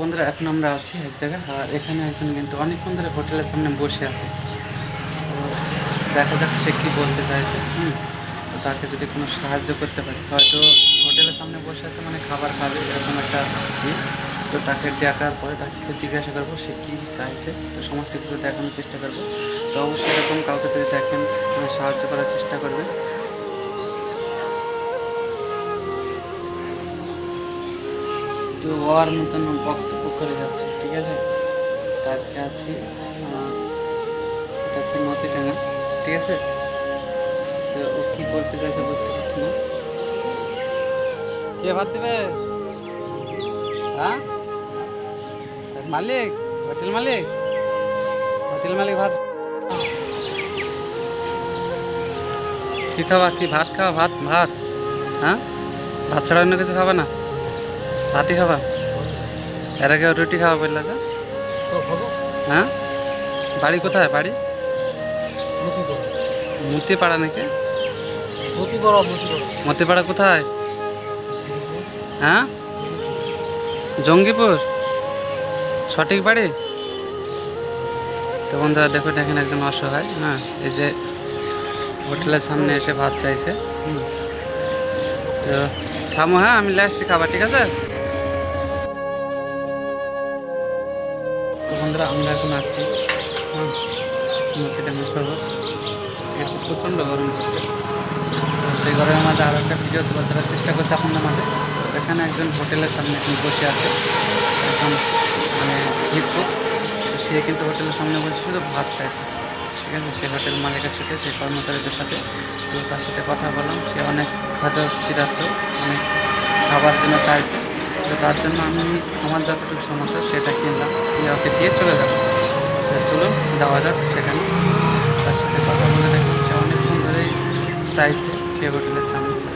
বন্ধুরা, এখন আমরা আছি এক জায়গায়। আর এখানে একজন কিন্তু অনেকক্ষণ ধরে হোটেলের সামনে বসে আছে। তো দেখা যাক সে কী বলতে চাইছে। হুম, তো তাকে যদি কোনো সাহায্য করতে পারি। হয়তো হোটেলের সামনে বসে আছে মানে খাবার খাবে, এরকম একটা। তো তাকে দেখার পরে তাকে জিজ্ঞাসা করব সে কী চাইছে। তো সমস্ত কিছু দেখানোর চেষ্টা করব। তো অবশ্যই এরকম কাউকে যদি দেখেন সাহায্য করার চেষ্টা করবেন। তো ওর মতন বক্তব্য করে যাচ্ছে, ঠিক আছে? আজকে আছি এটা হচ্ছে নদীডাঙ্গা ঠিক আছে? তো ও কি বলতে চাইছে বুঝতে পারছি না। কে ভাত দেবে? হ্যাঁ? মালিক, হোটেল মালিক। হোটেল মালিক ভাত। কি খাবা? কি ভাত খাওয়া ভাত ভাত। হ্যাঁ? ভাত ছাড়া অন্য কিছু খাবে না? ভাতই খাবা? এর আগে রুটি খাওয়া বললা যে? হ্যাঁ বাড়ি কোথায়? বাড়ি মতিপাড়া নাকি? মতিপাড়া কোথায়? হ্যাঁ জঙ্গিপুর সঠিক বাড়ি তো বন্ধুরা দেখো দেখেন একজন অসহায় হ্যাঁ এই যে হোটেলের সামনে এসে ভাত চাইছে হুম। তো থামো হ্যাঁ আমি আসছি খাবার ঠিক আছে? বন্ধুরা আমরা এখন আসছি হ্যাঁ মার্কেটে শরবত প্রচণ্ড গরম করছে সেই গরমের মাঝে আরও একটা ভিডিও তুলে চেষ্টা করছে আপনাদের মাঝে। এখানে একজন হোটেলের সামনে বসে আছে। এখন মানে তো সে কিন্তু হোটেলের সামনে বসে শুধু ভাত চাইছে। ঠিক আছে, সে হোটেল মালিকের সাথে সেই কর্মচারীদের সাথে। তো তার সাথে কথা বললাম। সে অনেক হয়তো চিরাত্ম অনেক খাবার জন্য চাইছে। তো তার জন্য আমি আমার যতটুকু সমস্যা সেটা কিনলাম। ওকে দিয়ে চলে যাব চলুন, যাওয়া যাক সেখানে। তার সাথে কথা বলে দেখুন, সে অনেকক্ষণ ধরেই চাইছে সে হোটেলের সামনে।